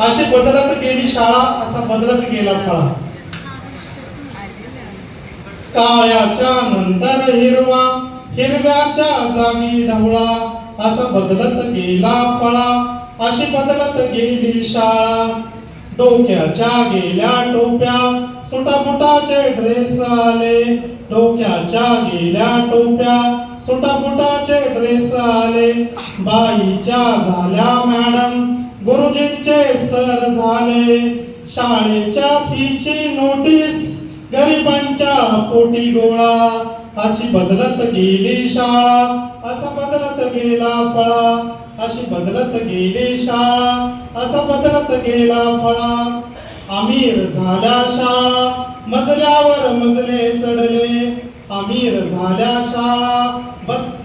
अशी बदलत गेली शाळा असा बदलत गेला फळा. काळ्याच्या नंतर हिरवा हिरव्याच्या जागी ढवळा असा बदलत गेला फळा. अशी बदलत गेली शाळा. डोक्याच्या गेल्या टोप्या सुटापुटाचे ड्रेस आले. डोक्याच्या गेल्या टोप्या सुटापुटाचे ड्रेस आले. बाईच्या झाल्या मॅडम गुरुजींचे सर झाले. शाळेच्या फीची नोटीस गरिबांच्या पोटी गोळा. अशी बदलत गेली शाळा असा बदलत गेला फळा. अशी बदलत गेली शाळा असा बदलत गेला फळा. अमीर झाल्या शाळा मजल्यावर मजले चढले. अमीर झाल्या शाळा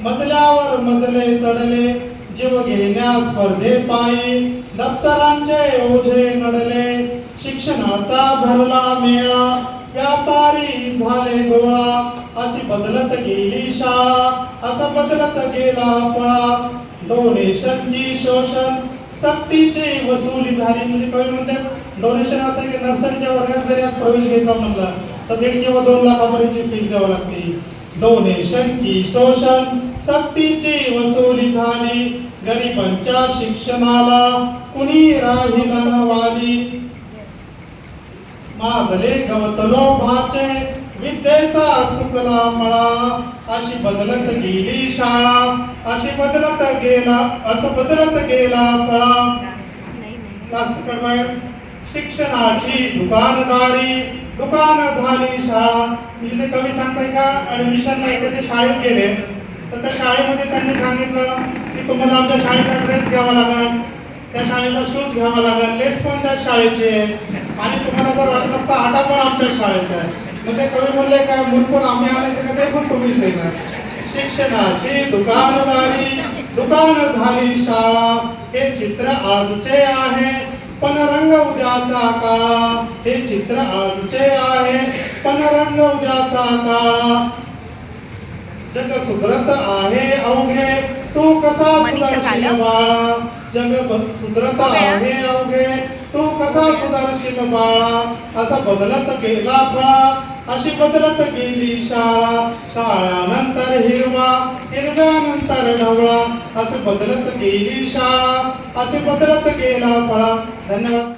मजल्यावर मजले चढले. जीव घेण्या स्पर्धे पायी दप्तरांचे ओझे नडले. शिक्षणाचा भरला मेळा व्यापारी झाले गोळा. अशी बदलत गेली शाळा असा बदलत गेला फळा. डोनेशनची शोषण सक्तीची वसुली झाली. म्हणजे कवी म्हणतात डोनेशन असं की नर्सरीच्या वर्गात जरी आज प्रवेश घ्यायचा म्हणला तर दीड किंवा दोन लाखापर्यंतची फीस द्यावी लागते. डोनेशन की शोषण सक्तीची वसुली झाली गरिबांच्या शिक्षणाला कुणी राहिला वाली माझले गवतलो भाचे विद्येचा सुकला मळा अशी बदलत गेली शाळा अशी बदलत गेला असं बदलत गेला फळा शिक्षणाची दुकानदारी दुकान झाली शाळा. म्हणजे ते कवी सांगताय का ऍडमिशन नाही तर ते शाळेत गेले. तर त्या शाळेमध्ये त्यांनी सांगितलं की तुम्हाला आमच्या शाळेचा ड्रेस घ्यावा लागेल. त्या शाळेचा शूज घ्यावा लागेल. लेस पण त्या शाळेचे आणि तुम्हाला जर वाटत असता आटा पण आमच्या शाळेचा आहे. मग ते कवी म्हणले काय मूर्खून आम्ही आणायचे का ते पण तुम्हीच देणार. शिक्षणाची दुकानदारी दुकान झाली शाळा. हे चित्र आजचे आहे. पण उद्याचा काळा. हे चित्र आजचे आहे. पण रंग उद्याचा काळा. जग सुधरत आहे अवघे. तू कसा. बाळा? जग सुधरत आहे अवघे. तू कसा बाळा? असा बदलत गेला फळा. अशी बदलत गेली शाळा. काळानंतर हिरवा हिरव्यानंतर ढवळा. असे बदलत गेली शाळा. असे बदलत गेला फळा. धन्यवाद.